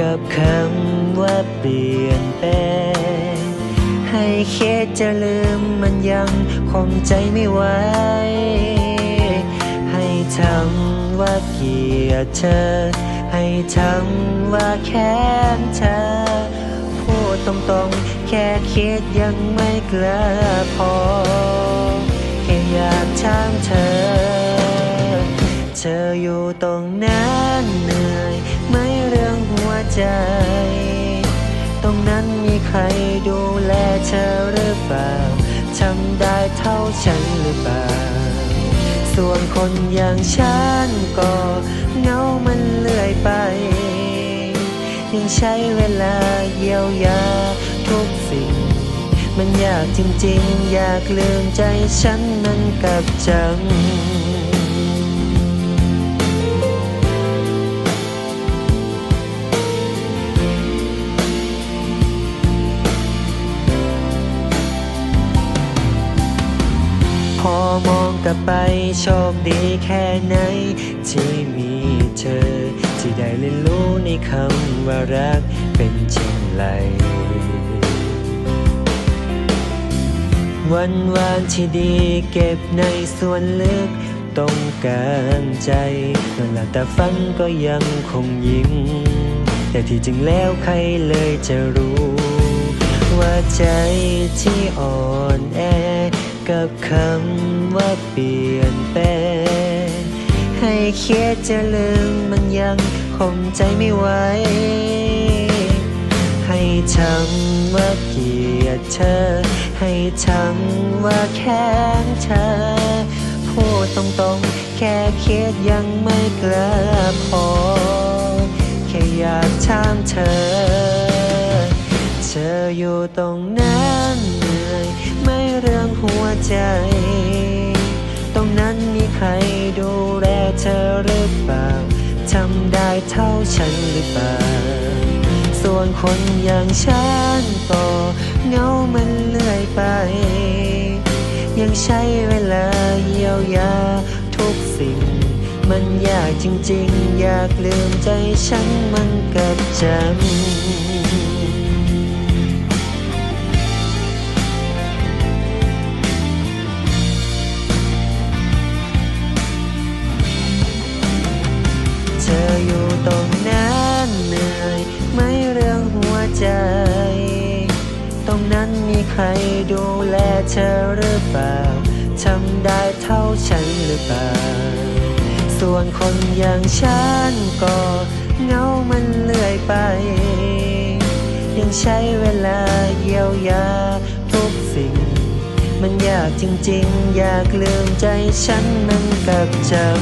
กับคำว่าเปลี่ยนแปลง ให้เคสจะลืมมันยังคงใจไม่ไหว ให้ทำว่าเกลียดเธอ ให้ทำว่าแค้นเธอ พูดตรงๆ แค่คิดยังไม่กล้าพอ แค่อยากถามเธอ เธออยู่ตรงนั้น ใจ ตรงนั้นมีใครดูแลเธอหรือเปล่าทำได้เท่าฉันหรือเปล่า ส่วนคนอย่างฉันก็เงามันเลื่อยไป ยังใช้เวลาเยียวยาทุกสิ่ง มันยากจริงๆ อยากลืมใจฉันมันกับจัง พอมองกลับไปโชคดีแค่ไหน ที่มีเธอ ที่ได้เรียนรู้ในคำว่ารักเป็นเช่นไรวันวานที่ดีเก็บในส่วนลึกตรงกลางใจนอนหลับตาฝันก็ยังคงยิ้มแต่ที่จริงแล้วใครเลยจะรู้ ว่าใจที่อ่อนแอ กับคำว่าเปลี่ยนแปลงให้เคสจะลืมมันยังคงใจไม่ไหว ให้ทำว่าเกลียดเธอ ให้ทำว่าแค้นเธอ พูดตรงๆ แค่เคิดยังไม่กล้าพอ แค่อยากถามเธอ เธออยู่ตรงนั้น เรื่องหัวใจ ตรงนั้นมีใครดูแลเธอหรือเปล่า ทำได้เท่าฉันหรือเปล่า ส่วนคนอย่างฉันก็เงามันเลื่อยไป ยังใช้เวลาเยียวยาทุกสิ่ง มันยากจริงๆ อยากลืมใจฉันมันกับจัง ออยู่ตรงนั้นเหนื่อยไหม่เรื่องหัวใจ ตรงนั้นมีใครดูแลเธอหรือเปล่าทำได้เท่าฉันหรือเปล่า ส่วนคนอย่างฉันก็เงามันเลื่อยไป ยังใช้เวลาเยียวยาทุกสิ่ง มันยากจริงๆ อยากลืมใจฉันมันกับจัง